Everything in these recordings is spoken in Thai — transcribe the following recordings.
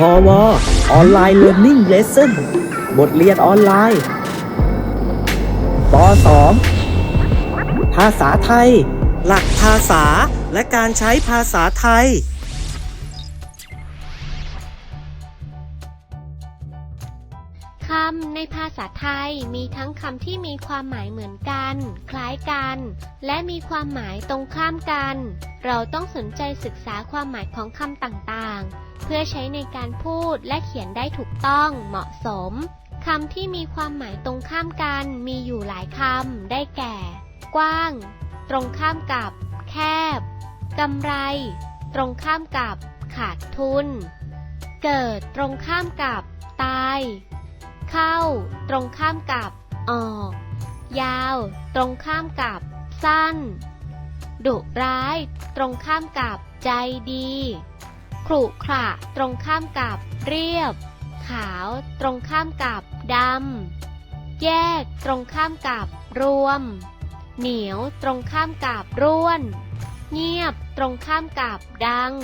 พอวออนไลน์เรียนนิ่งเลสันบทเรียนออนไลน์ป .2 ภาษาไทย หลักภาษาและการใช้ภาษาไทย คำในภาษาไทยมีทั้งคำที่มีความหมายเหมือนกัน คล้ายกัน และมีความหมายตรงข้ามกัน เราต้องสนใจศึกษาความหมายของคำต่างๆ เพื่อใช้ในการพูดและเขียนได้ถูกต้องเหมาะสมคำที่มีความหมายตรงข้ามกันมีอยู่หลายคำได้แก่ กว้าง ตรงข้ามกับ แคบกำไร ตรงข้ามกับ ขาดทุน เกิดตรงข้ามกับ ตาย เข้า ตรงข้ามกับ ออก ยาว ตรงข้ามกับ สั้น ดุร้าย ตรงข้ามกับ ใจดีขรุขระตรงข้ามกับ เรียบ ขาว ตรงข้ามกับ ดำ แยก ตรงข้ามกับ รวม เหนียว ตรงข้ามกับ ร่วน เงียบ ตรงข้ามกับ ดัง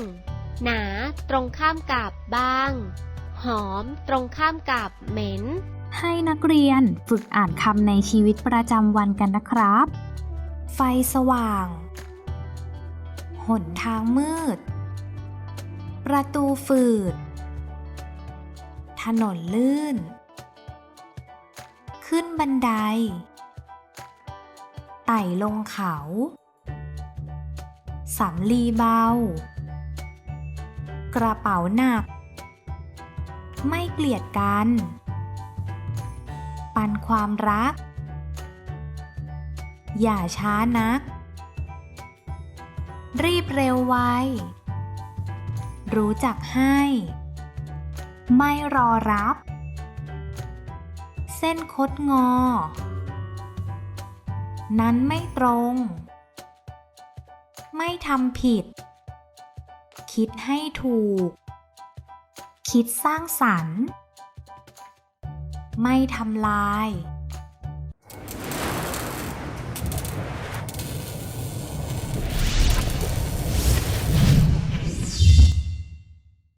หนา ตรงข้ามกับบาง หอม ตรงข้ามกับเหม็น ให้นักเรียนฝึกอ่านคำในชีวิตประจำวันกันนะครับ ไฟสว่าง หนทางมืด ประตูฝืด ถนนลื่น ขึ้นบันได ไต่ลงเขาสำลีเบา กระเป๋าหนัก ไม่เกลียดกัน ปันความรัก อย่าช้านัก รีบเร็วไว รู้จักให้ ไม่รอรับ เส้นคดงอ นั้นไม่ตรง ไม่ทำผิด คิดให้ถูก คิดสร้างสรรค์ ไม่ทำลาย